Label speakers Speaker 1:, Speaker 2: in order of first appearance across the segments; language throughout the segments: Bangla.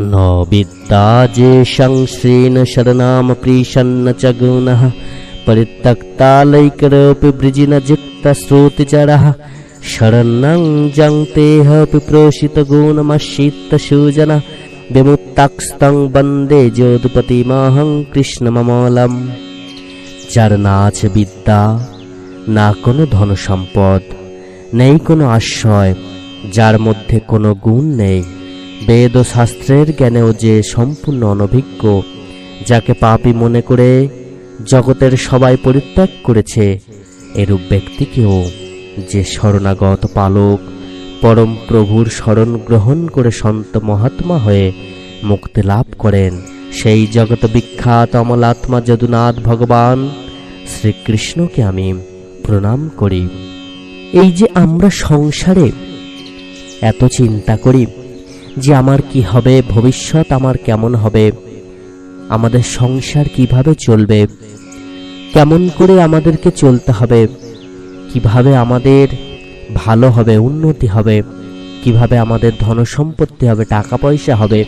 Speaker 1: न विद्या जेषं श्रेण शरणामप्रीषन्न च गुणः परित्यक्तालैकरोऽपि वृजिनजित्तश्रुतिचरः शरणं जं तेऽपि प्रोषितगुणमशीत्तसूजन विमुक्ताक्स्तं वन्दे ज्योतिपतिमहं কৃষ্ণমমলম যার না আছে বিদ্যা না কোনো ধন সম্পদ নেই কোনো আশ্রয় যার মধ্যে কোনো গুণ নেই বেদ ও শাস্ত্রের জ্ঞানেও যে সম্পূর্ণ অনভিজ্ঞ, যাকে পাপী মনে করে জগতের সবাই পরিত্যাগ করেছে, এরূপ ব্যক্তিকেও যে শরণাগত পালক, পরম প্রভুর শরণ গ্রহণ করে সন্ত মহাত্মা হয়ে মুক্তি লাভ করেন, সেই জগত বিখ্যাত অমলাত্মা যদুনাথ ভগবান। শ্রীকৃষ্ণকে আমি প্রণাম করি। এই যে আমরা সংসারে এত চিন্তা করি যে আমার কি হবে, ভবিষ্যৎ আমার কেমন হবে, আমাদের সংসার কীভাবে চলবে, কেমন করে আমাদেরকে চলতে হবে, কীভাবে আমাদের ভালো হবে, উন্নতি হবে, কীভাবে আমাদের ধন সম্পত্তি হবে টাকা পয়সা হবে,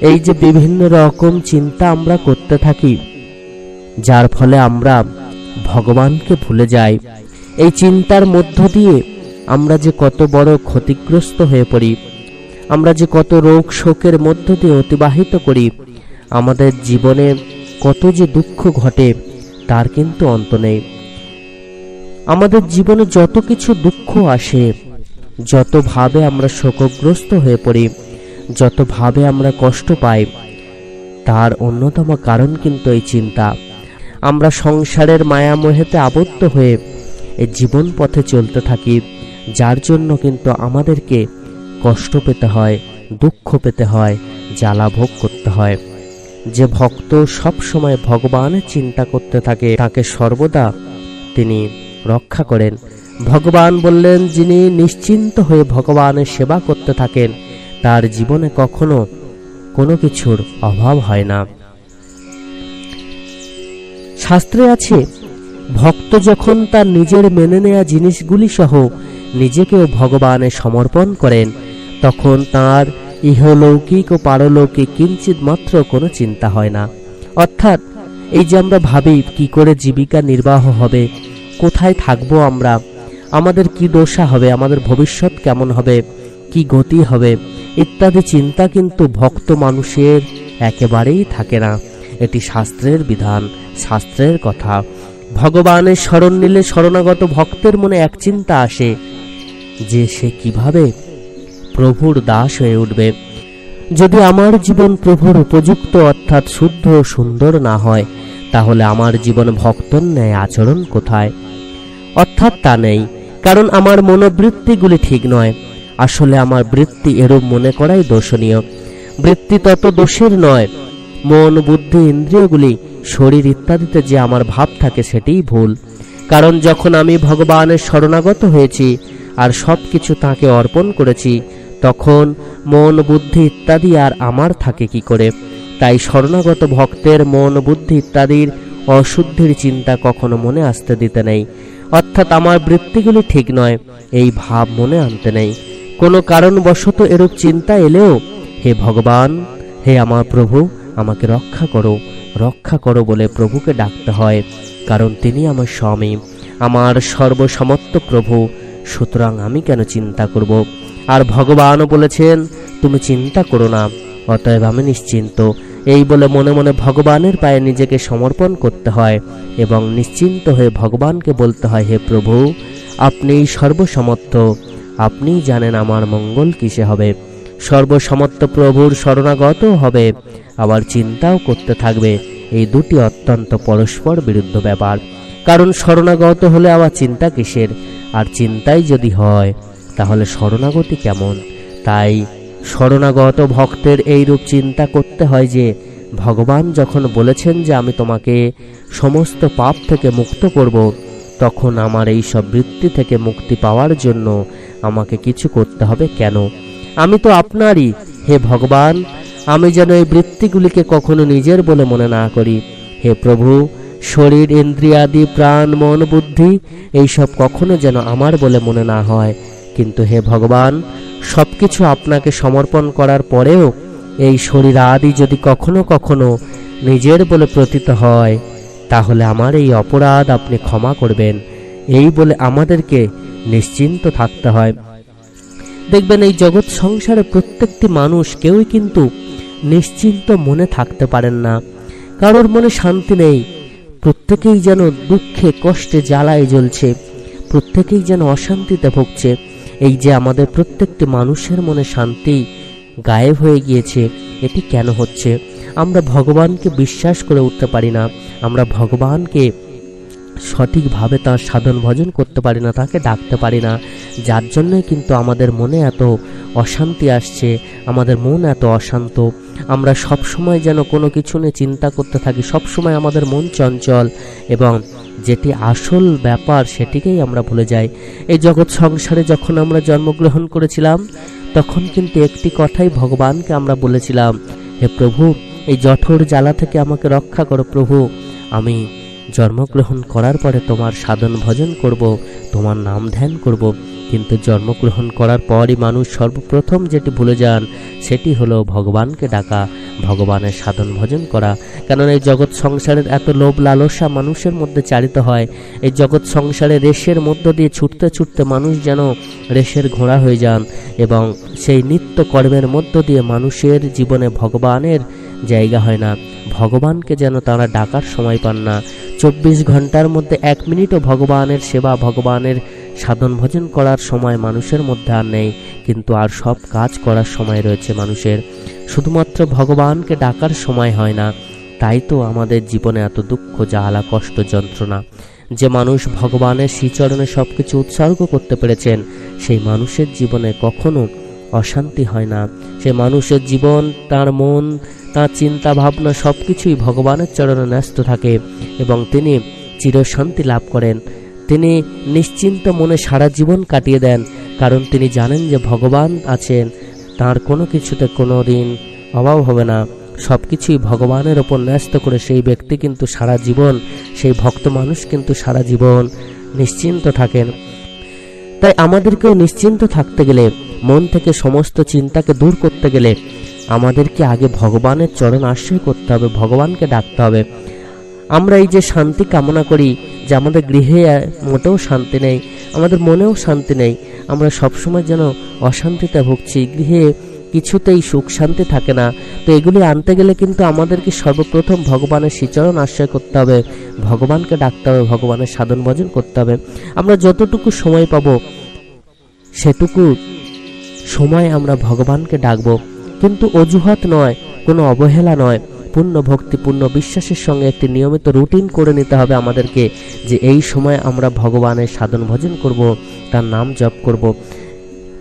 Speaker 1: এই যে বিভিন্ন রকম চিন্তা আমরা করতে থাকি, যার ফলে আমরা ভগবানকে ভুলে যাই। এই চিন্তার মধ্য দিয়ে আমরা যে কত বড় ক্ষতিগ্রস্ত হয়ে পড়ি আমরা যে কত রোগ শোকের মধ্য দিয়ে অতিবাহিত করি, আমাদের জীবনে কত যে দুঃখ ঘটে, তার কিন্তু অন্ত নেই। আমাদের জীবনে যত কিছু দুঃখ আসে যতভাবে আমরা শোকগ্রস্ত হয়ে পড়ি যতভাবে আমরা কষ্ট পাই, তার অন্যতম কারণ কিন্তু এই চিন্তা। আমরা সংসারের মায়ামোহেতে আবদ্ধ হয়ে জীবন পথে চলতে থাকি, যার জন্য কিন্তু আমাদেরকে কষ্ট পেতে হয়, দুঃখ পেতে হয়, জ্বালা ভোগ করতে হয়। যে ভক্ত সব সময় ভগবানের চিন্তা করতে থাকে, তাকে সর্বদা তিনি রক্ষা করেন। ভগবান বললেন, যিনি নিশ্চিন্ত হয়ে ভগবানের সেবা করতে থাকেন, তার জীবনে কখনো কোনো কিছুর অভাব হয় না। শাস্ত্রে আছে, ভক্ত যখন তার নিজের মেনে নেয়া জিনিসগুলি সহ নিজেকেও ভগবানে সমর্পণ করেন তখন তার ইহলৌকিক ও পারলৌকিক কিঞ্চিত মাত্র কোনো চিন্তা হয় না। অর্থাৎ, এই যে আমরা ভাবি, কি করে জীবিকা নির্বাহ হবে, কোথায় থাকব আমরা, আমাদের কি দশা হবে, আমাদের ভবিষ্যৎ কেমন হবে, কি গতি হবে, ইত্যাদি চিন্তা কিন্তু ভক্ত মানুষের একেবারেই থাকে না। এটি শাস্ত্রের বিধান, শাস্ত্রের কথা। ভগবানের শরণ নিলে শরণাগত ভক্তের মনে এক চিন্তা আসে যে সে কীভাবে প্রভুর দাস হয়ে উঠবে। যদি আমার জীবন প্রভুর উপযুক্ত, অর্থাৎ শুদ্ধ ও সুন্দর না হয়, তাহলে আমার জীবন ভক্তর ন্যায় আচরণ কোথায়? অর্থাৎ তা নেই, কারণ আমার মনোবৃত্তিগুলি ঠিক নয়। আসলে আমার বৃত্তি এরূপ মনে করাই দোষণীয় বৃত্তি তত দোষের নয়। মন, বুদ্ধি, ইন্দ্রিয়গুলি, শরীর ইত্যাদিতে যে আমার ভাব থাকে সেটিই ভুল। কারণ যখন আমি ভগবানের শরণাগত হয়েছি, আর সব কিছু তাঁকে অর্পণ করেছি তখন মন, বুদ্ধি ইত্যাদি আর আমার থাকে কি করে? তাই শরণাগত ভক্তের মন, বুদ্ধি ইত্যাদির অশুদ্ধির চিন্তা কখনো মনে আসতে দিতে নেই। অর্থাৎ আমার বৃত্তিগুলি ঠিক নয়, এই ভাব মনে আনতে নেই। কোনো কারণবশত এরূপ চিন্তা এলেও, হে ভগবান, হে আমার প্রভু, আমাকে রক্ষা করো রক্ষা করো বলে প্রভুকে ডাকতে হয়, কারণ তিনি আমার স্বামী। আমার সর্বসমর্থ প্রভু, সুতরাং আমি কেন চিন্তা করব? আর ভগবানও বলেছেন, তুমি চিন্তা করো না, অতএব আমি নিশ্চিন্ত। এই বলে মনে মনে ভগবানের পায়ে নিজেকে সমর্পণ করতে হয় এবং নিশ্চিন্ত হয়ে ভগবানকে বলতে হয়, হে প্রভু আপনি সর্বসমর্থ। আপনি জানেন আমার মঙ্গল কিসে হবে। সর্বসমর্থ প্রভুর শরণাগত হবে। আবার চিন্তাও করতে থাকবে। এই দুটি অত্যন্ত পরস্পর বিরুদ্ধ ব্যাপার। কারণ শরণাগত হলে আবার চিন্তা কিসের? আর চিন্তাই যদি হয় তাহলে শরণাগতি কেমন? তাই শরণাগত ভক্তের এই রূপ চিন্তা করতে হয় যে, ভগবান যখন বলেছেন যে আমি তোমাকে সমস্ত পাপ থেকে মুক্ত করব, তখন আমার এই সব বৃত্তি থেকে মুক্তি পাওয়ার জন্য আমাকে কিছু করতে হবে কেন? আমি তো আপনারই। হে ভগবান, আমি যেন এই বৃত্তিগুলিকে কখনো নিজের বলে মনে না করি। হে প্রভু, শরীর, ইন্দ্রিয়াদি, প্রাণ, মন, বুদ্ধি, এইসব কখনো যেন আমার বলে মনে না হয়। কিন্তু হে ভগবান সব কিছু আপনাকে সমর্পণ করার পরেও এই শরীর আদি যদি কখনো কখনো নিজের বলে প্রতীত হয়, তাহলে আমার এই অপরাধ আপনি ক্ষমা করবেন। এই বলে আমাদেরকে নিশ্চিন্ত থাকতে হয়। দেখবেন এই জগৎ সংসারে প্রত্যেকটি মানুষ কেউই কিন্তু নিশ্চিন্ত মনে থাকতে পারেন না। কারোর মনে শান্তি নেই। প্রত্যেকেই যেন দুঃখে, কষ্টে, জ্বালায় জ্বলছে। প্রত্যেকেই যেন অশান্তিতে ভুগছে। এই যে আমাদের প্রত্যেকটি মানুষের মনে শান্তি গায়েব হয়ে গিয়েছে, এটি কেন হচ্ছে? আমরা ভগবানকে বিশ্বাস করে উঠতে পারি না। আমরা ভগবানকে সঠিকভাবে তার সাধন ভজন করতে পারি না, তাকে ডাকতে পারি না। যার জন্যই কিন্তু আমাদের মনে এত অশান্তি আসছে, আমাদের মন এত অশান্ত। আমরা সব সময় যেন কোনো কিছু নিয়ে চিন্তা করতে থাকি সব সময় আমাদের মন চঞ্চল এবং যেটি আসল ব্যাপার সেটিকেই আমরা ভুলে যাই। এই জগৎ সংসারে যখন আমরা জন্মগ্রহণ করেছিলাম, তখন কিন্তু একটি কথাই ভগবানকে আমরা বলেছিলাম, হে প্রভু, এই জঠর জ্বালা থেকে আমাকে রক্ষা করো প্রভু, আমি জন্মগ্রহণ করার পরে তোমার সাধন ভজন করব, তোমার নাম ধ্যান করব। কিন্তু জন্মগ্রহণ করার পরই মানুষ সর্বপ্রথম যেটি ভুলে যান, সেটি হলো ভগবানকে ডাকা, ভগবানের সাধন ভজন করা। কারণ এই জগৎ সংসারের এত লোভ লালসা মানুষের মধ্যে চালিত হয়। এই জগৎ সংসারে রেশের মধ্য দিয়ে ছুটতে ছুটতে মানুষ যেন রেশের ঘোড়া হয়ে যান এবং সেই নিত্য কর্মের মধ্য দিয়ে মানুষের জীবনে ভগবানের জায়গা হয় না। ভগবানকে যেন তারা ডাকার সময় পান না। চব্বিশ ঘণ্টার মধ্যে এক মিনিটও ভগবানের সেবা, ভগবানের সাধন ভজন করার সময় মানুষের মধ্যে আর নেই। কিন্তু আর সব কাজ করার সময় রয়েছে মানুষের। শুধুমাত্র ভগবানকে ডাকার সময় হয় না। তাই তো আমাদের জীবনে এত দুঃখ, জ্বালা, কষ্ট, যন্ত্রণা। যে মানুষ ভগবানের শ্রীচরণে সব কিছু উৎসর্গ করতে পেরেছেন, সেই মানুষের জীবনে কখনো অশান্তি হয় না। সে মানুষের জীবন, তার মন, তার চিন্তা ভাবনা সব কিছুই ভগবানের চরণে ন্যস্ত থাকে এবং তিনি চিরশান্তি লাভ করেন। তিনি নিশ্চিন্ত মনে সারা জীবন কাটিয়ে দেন, কারণ তিনি জানেন যে ভগবান আছেন। তার কোনো কিছুতে কোনো দিন অভাব হবে না। সব কিছুই ভগবানের ওপর ন্যস্ত করে সেই ব্যক্তি কিন্তু সারা জীবন, সেই ভক্ত মানুষ কিন্তু সারা জীবন নিশ্চিন্ত থাকেন। তাই আমাদেরকেও নিশ্চিন্ত থাকতে গেলে মন থেকে সমস্ত চিন্তাকে দূর করতে গেলে আমাদেরকে আগে ভগবানের চরণ আশ্রয় করতে হবে, ভগবানকে ডাকতে হবে। আমরা এই যে শান্তি কামনা করি যে আমাদের গৃহে মোটেও শান্তি নেই, আমাদের মনেও শান্তি নেই, আমরা সবসময় যেন অশান্তিতে ভুগছি, গৃহে কিছুতেই সুখ শান্তি থাকে না। তো এগুলি আনতে গেলে কিন্তু আমাদেরকে সর্বপ্রথম ভগবানের শ্রীচরণ আশ্রয় করতে হবে, ভগবানকে ডাকতে হবে, ভগবানের সাধন ভজন করতে হবে। আমরা যতটুকু সময় পাবো, সেটুকু সময় আমরা ভগবানকে ডাকবো। কিন্তু অজুহাত নয়, কোনো অবহেলা নয়। পূর্ণ ভক্তি, পূর্ণ বিশ্বাসের সঙ্গে একটি নিয়মিত রুটিন করে নিতে হবে আমাদেরকে, যে এই সময় আমরা ভগবানের সাধন ভজন করব, তার নাম জপ করব।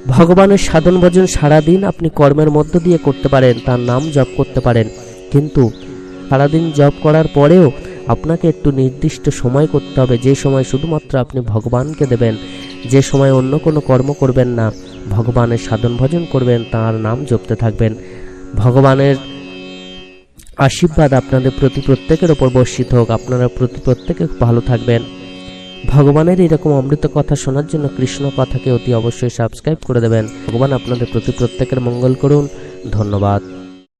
Speaker 1: ভগবানের সাধন ভজন সারাদিন আপনি কর্মের মধ্য দিয়ে করতে পারেন, তার নাম জপ করতে পারেন। কিন্তু সারাদিন জপ করার পরেও আপনাকে একটু নির্দিষ্ট সময় করতে হবে। যে সময় শুধুমাত্র আপনি ভগবানকে দেবেন, যে সময় অন্য কোনো কর্ম করবেন না। ভগবানের সাধন ভজন করবেন, তার নাম জপতে থাকবেন। ভগবানের আশীর্বাদ আপনাদের প্রতি প্রত্যেকের ওপর বর্ষিত হোক, আপনারা প্রতি প্রত্যেকে ভালো থাকবেন। ভগবানের এরকম অমৃত কথা শোনার জন্য কৃষ্ণ কথাকে অতি অবশ্যই সাবস্ক্রাইব করে দেবেন। ভগবান আপনাদের প্রতি প্রত্যেকের মঙ্গল করুন। ধন্যবাদ।